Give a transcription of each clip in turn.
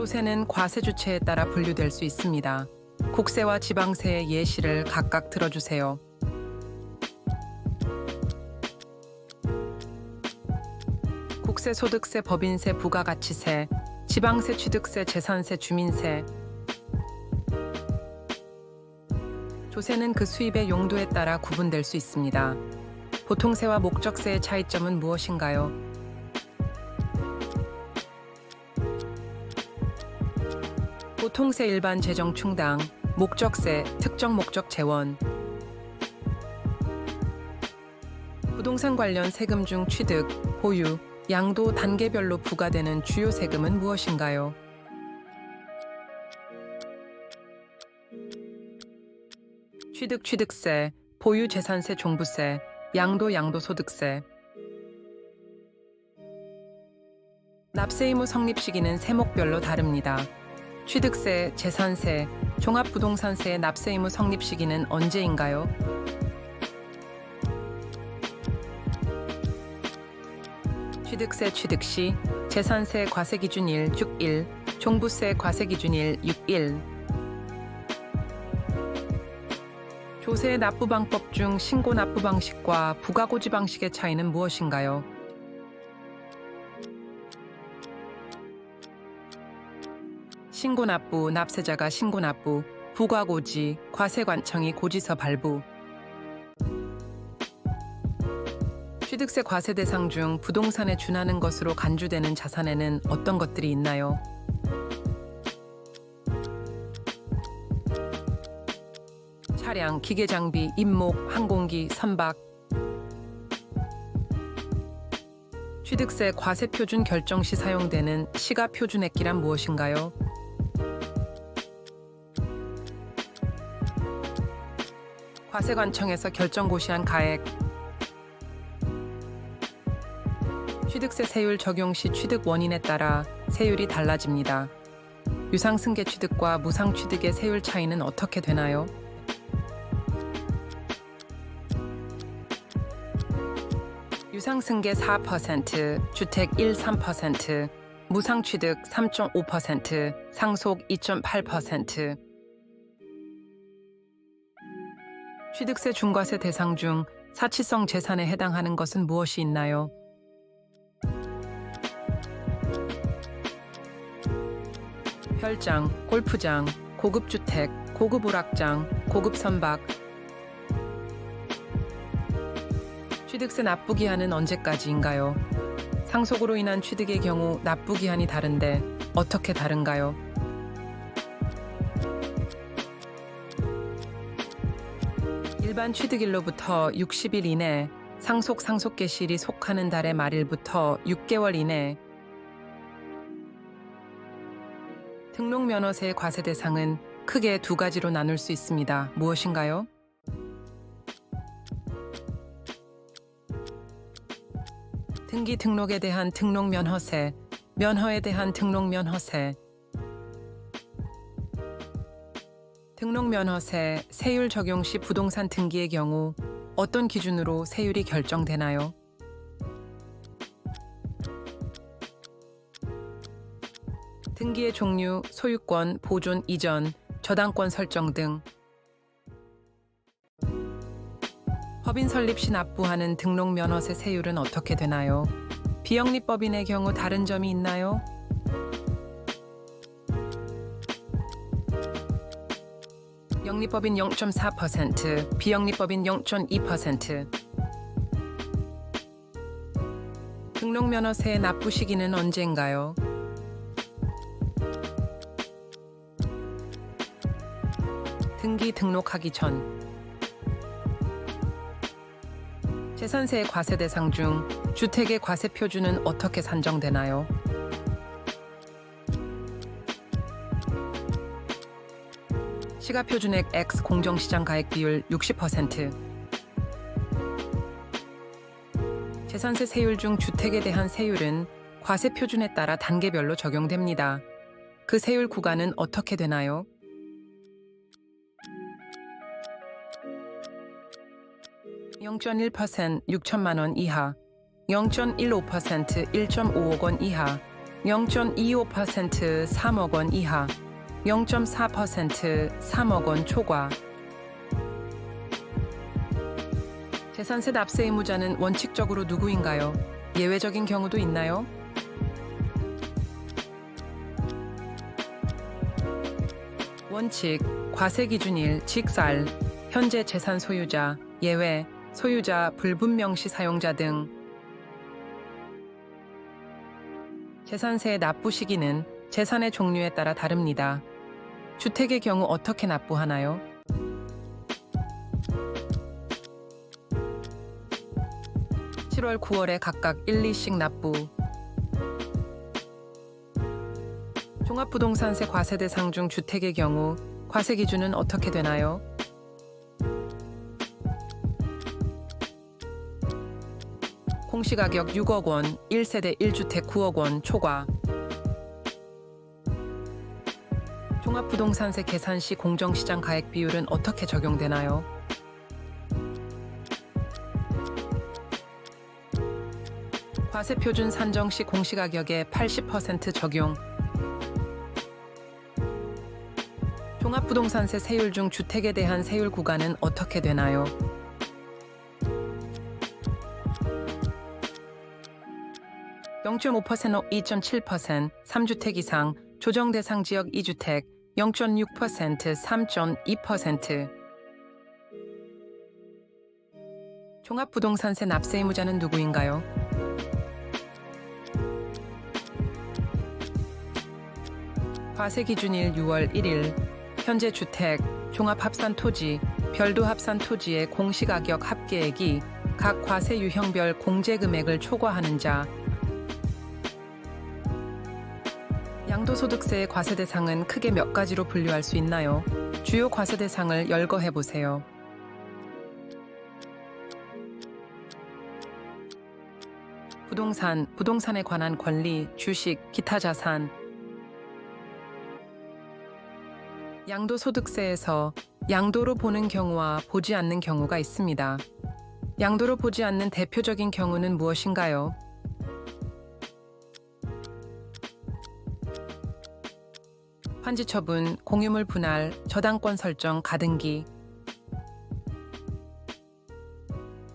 조세는 과세 주체에 따라 분류될 수 있습니다. 국세와 지방세의 예시를 각각 들어주세요. 국세, 소득세, 법인세, 부가가치세, 지방세, 취득세, 재산세, 주민세. 조세는 그 수입의 용도에 따라 구분될 수 있습니다. 보통세와 목적세의 차이점은 무엇인가요? 통세 일반 재정 충당, 목적세 특정 목적 재원. 부동산 관련 세금 중 취득, 보유, 양도 단계별로 부과되는 주요 세금은 무엇인가요? 취득 취득세, 보유 재산세 종부세, 양도 양도소득세. 납세 의무 성립 시기는 세목별로 다릅니다. 취득세, 재산세, 종합부동산세의 납세 의무 성립 시기는 언제인가요? 취득세 취득 시, 재산세 과세 기준일 6일, 종부세 과세 기준일 6일. 조세 납부 방법 중 신고 납부 방식과 부가고지 방식의 차이는 무엇인가요? 신고 납부, 납세자가 신고 납부, 부가고지, 과세관청이 고지서 발부. 취득세 과세 대상 중 부동산에 준하는 것으로 간주되는 자산에는 어떤 것들이 있나요? 차량, 기계 장비, 임목, 항공기, 선박. 취득세 과세 표준 결정 시 사용되는 시가 표준액기란 무엇인가요? 과세관청에서 결정 고시한 가액. 취득세 세율 적용 시 취득 원인에 따라 세율이 달라집니다. 유상승계 취득과 무상 취득의 세율 차이는 어떻게 되나요? 유상승계 4%, 주택 1, 3%, 무상취득 3.5%, 상속 2.8%. 취득세 중과세 대상 중 사치성 재산에 해당하는 것은 무엇이 있나요? 별장, 골프장, 고급 주택, 고급 오락장, 고급 선박. 취득세 납부 기한은 언제까지인가요? 상속으로 인한 취득의 경우 납부 기한이 다른데 어떻게 다른가요? 일반 취득일로부터 60일 이내, 상속 상속 개시일이 속하는 달의 말일부터 6개월 이내 등록 면허세의 과세 대상은 크게 두 가지로 나눌 수 있습니다. 무엇인가요? 등기 등록에 대한 등록 면허세, 면허에 대한 등록 면허세. 등록 면허세 세율 적용 시 부동산 등기의 경우 어떤 기준으로 세율이 결정되나요? 등기의 종류, 소유권, 보존 이전, 저당권 설정 등 법인 설립 시 납부하는 등록 면허세 세율은 어떻게 되나요? 비영리법인의 경우 다른 점이 있나요? 영리법인 0.4%, 비영리법인 0.2%. 등록 면허세 납부 시기는 언제인가요? 등기 등록하기 전 재산세 과세 대상 중 주택의 과세 표준은 어떻게 산정되나요? 시가 표준액 X 공정시장 가액 비율 60% 재산세 세율 중 주택에 대한 세율은 과세 표준에 따라 단계별로 적용됩니다. 그 세율 구간은 어떻게 되나요? 0.1% 6천만 원 이하, 0.15% 1.5억 원 이하, 0.25% 3억 원 이하, 0.4% 3억 원 초과. 재산세 납세 의무자는 원칙적으로 누구인가요? 예외적인 경우도 있나요? 원칙, 과세 기준일, 직살, 현재 재산 소유자, 예외, 소유자, 불분명시 사용자 등 재산세의 납부 시기는 재산의 종류에 따라 다릅니다. 주택의 경우 어떻게 납부하나요? (7월) (9월에) 각각 1, 2씩 납부 종합부동산세 과세 대 상 중 주택의 경우 과세 기준은 어떻게 되나요? 공시가격 6억 원, 1세대 1주택 9억 원 초과. 종합부동산세 계산 시 공정시장 가액 비율은 어떻게 적용되나요? 과세 표준 산정 시 공시가격의 80% 적용. 종합부동산세 세율 중 주택에 대한 세율 구간은 어떻게 되나요? (0.5%로 2.7%) (3주택 이상) 조정 대상 지역 2주택 0.6% 3.2% 종합부동산세 납세 의무자는 누구인가요? 과세 기준일 6월 1일 현재 주택, 종합합산 토지, 별도 합산 토지의 공시가격 합계액이 각 과세 유형별 공제 금액을 초과하는 자 양도소득세의 과세 대상은 크게 몇 가지로 분류할 수 있나요? 주요 과세 대상을 열거해 보세요. 부동산, 부동산에 관한 권리, 주식, 기타 자산. 양도소득세에서 양도로 보는 경우와 보지 않는 경우가 있습니다. 양도로 보지 않는 대표적인 경우는 무엇인가요? 환지 처분, 공유물 분할, 저당권 설정, 가등기.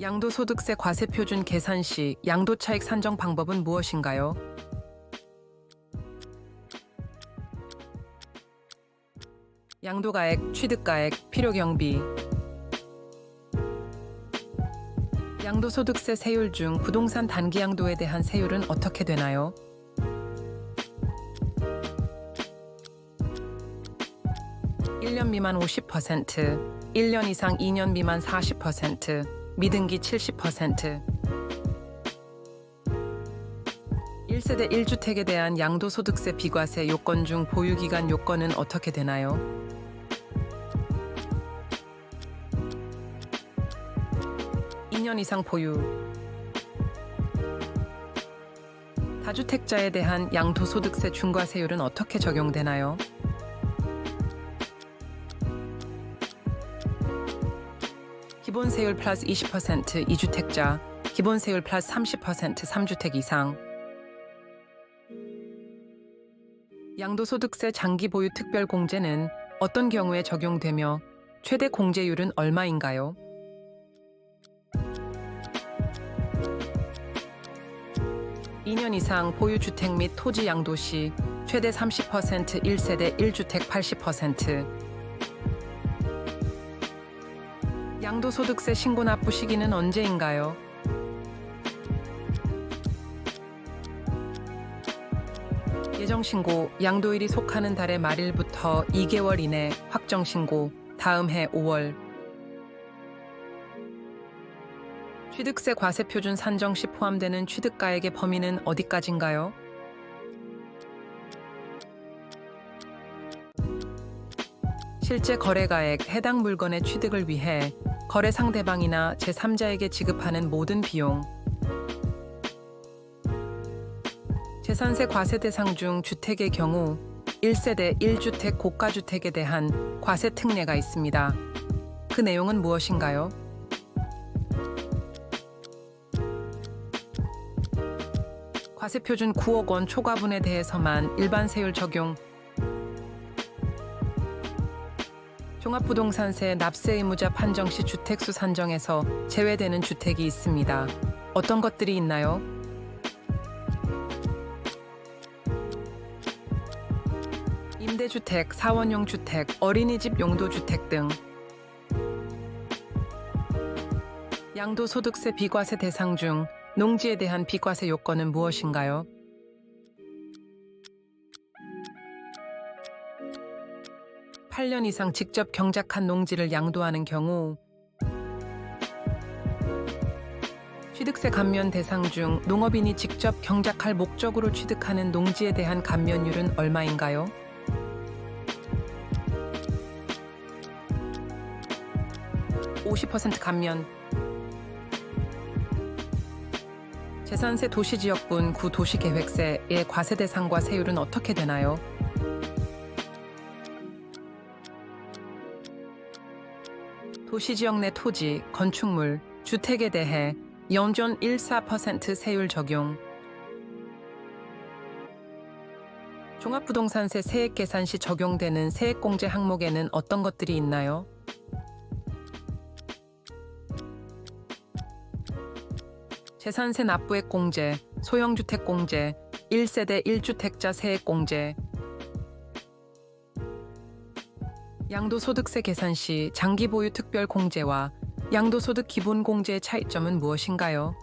양도소득세 과세 표준 계산 시 양도 차익 산정 방법은 무엇인가요? 양도가액, 취득가액, 필요경비. 양도소득세 세율 중 부동산 단기 양도에 대한 세율은 어떻게 되나요? 1년 미만 50%, 1년 이상 2년 미만 40%, 미등기 70%. 1세대 1주택에 대한 양도소득세 비과세 요건 중 보유기간 요건은 어떻게 되나요? (2년) 이상 보유 다주택자에 대한 양도소득세 중과세율은 어떻게 적용되나요? 기본 세율 플러스 20% 2주택자, 기본 세율 플러스 30% 3주택 이상. 양도소득세 장기 보유 특별 공제는 어떤 경우에 적용되며 최대 공제율은 얼마인가요? (2년) 이상 보유 주택 및 토지 양도 시 최대 30% 1세대 1주택 80% 양도소득세 신고 납부 시기는 언제인가요? 예정 신고, 양도일이 속하는 달의 말일부터 2개월 이내 확정 신고, 다음 해 5월. 취득세 과세 표준 산정 시 포함되는 취득가액의 범위는 어디까지인가요? 실제 거래가액 해당 물건의 취득을 위해 거래 상대방이나 제3자에게 지급하는 모든 비용 재산세 과세 대상 중 주택의 경우 1세대 1주택 고가주택에 대한 과세 특례가 있습니다. 그 내용은 무엇인가요? 과세 표준 9억 원 초과분에 대해서만 일반 세율 적용. 종합부동산세 납세 의무자 판정 시 주택수 산정에서 제외되는 주택이 있습니다. 어떤 것들이 있나요? 임대주택, 사원용 주택, 어린이집 용도 주택 등 양도소득세 비과세 대상 중 농지에 대한 비과세 요건은 무엇인가요? 팔년 이상 직접 경작한 농지를 양도하는 경우 취득세 감면 대상 중 농업인이 직접 경작할 목적으로 취득하는 농지에 대한 감면율은 얼마인가요? (50% 감면) 재산세 도시지역분 구 도시계획세의 과세 대상과 세율은 어떻게 되나요? 도시지역 내 토지, 건축물, 주택에 대해 연존 14% 세율 적용. 종합부동산세 세액 계산 시 적용되는 세액공제 항목에는 어떤 것들이 있나요? 재산세 납부액 공제, 소형주택 공제, 1세대 1주택자 세액 공제, 양도소득세 계산 시 장기 보유 특별 공제와 양도소득 기본 공제의 차이점은 무엇인가요?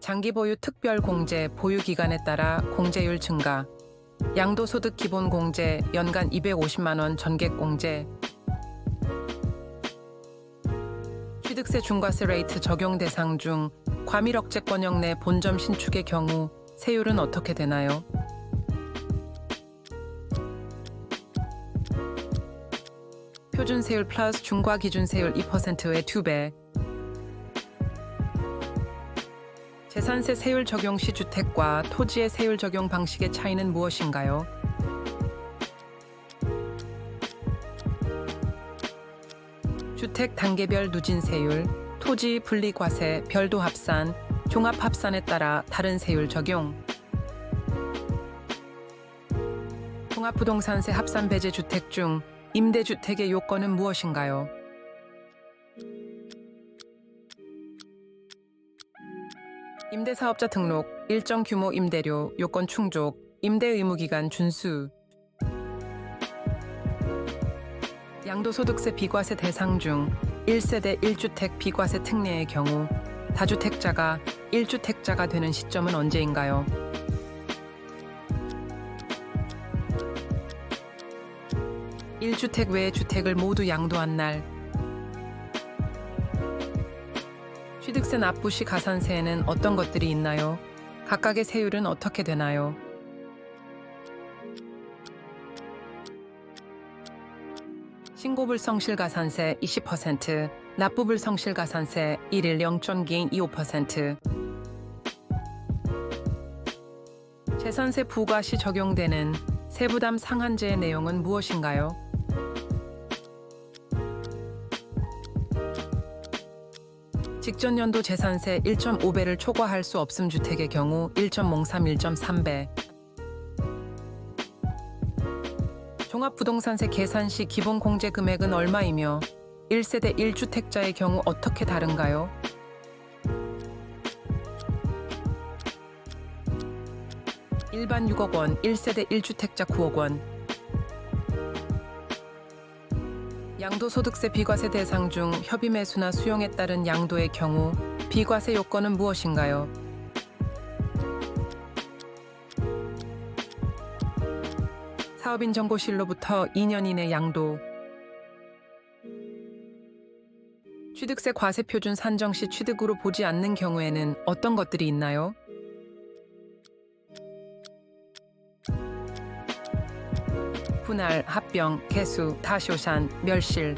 장기 보유 특별 공제 보유 기간에 따라 공제율 증가, 양도소득 기본 공제 연간 250만 원 전객 공제, 취득세 중과세 레이트 적용 대상 중 과밀 억제권역 내 본점 신축의 경우 세율은 어떻게 되나요? 표준 세율 플러스 중과 기준 세율 2%의 2배. 재산세 세율 적용 시 주택과 토지의 세율 적용 방식의 차이는 무엇인가요? 주택 단계별 누진 세율, 토지 분리과세, 별도 합산, 종합 합산에 따라 다른 세율 적용. 종합부동산세 합산 배제 주택 중 임대주택의 요건은 무엇인가요? 임대사업자 등록, 일정 규모 임대료, 요건 충족, 임대 의무 기간 준수. 양도소득세 비과세 대상 중 1세대 1주택 비과세 특례의 경우 다주택자가 1주택자가 되는 시점은 언제인가요? 일주택 외의 주택을 모두 양도한 날 취득세 납부 시 가산세에는 어떤 것들이 있나요? 각각의 세율은 어떻게 되나요? 신고불성실 가산세 20%, 납부불성실 가산세 1일 0.개인 25%. 재산세 부과 시 적용되는 세부담 상한제의 내용은 무엇인가요? 직전 연도 재산세 1.5배를 초과할 수 없음 주택의 경우 1.03, 1.3배. 종합부동산세 계산 시 기본 공제 금액은 얼마이며 1세대 1주택자의 경우 어떻게 다른가요? 일반 6억 원, 1세대 1주택자 9억 원. 양도소득세 비과세 대상 중 협의 매수나 수용에 따른 양도의 경우 비과세 요건은 무엇인가요? 사업인 정보실로부터 2년 이내 양도 취득세 과세 표준 산정 시 취득으로 보지 않는 경우에는 어떤 것들이 있나요? 분할, 합병, 개수, 다쇼산, 멸실,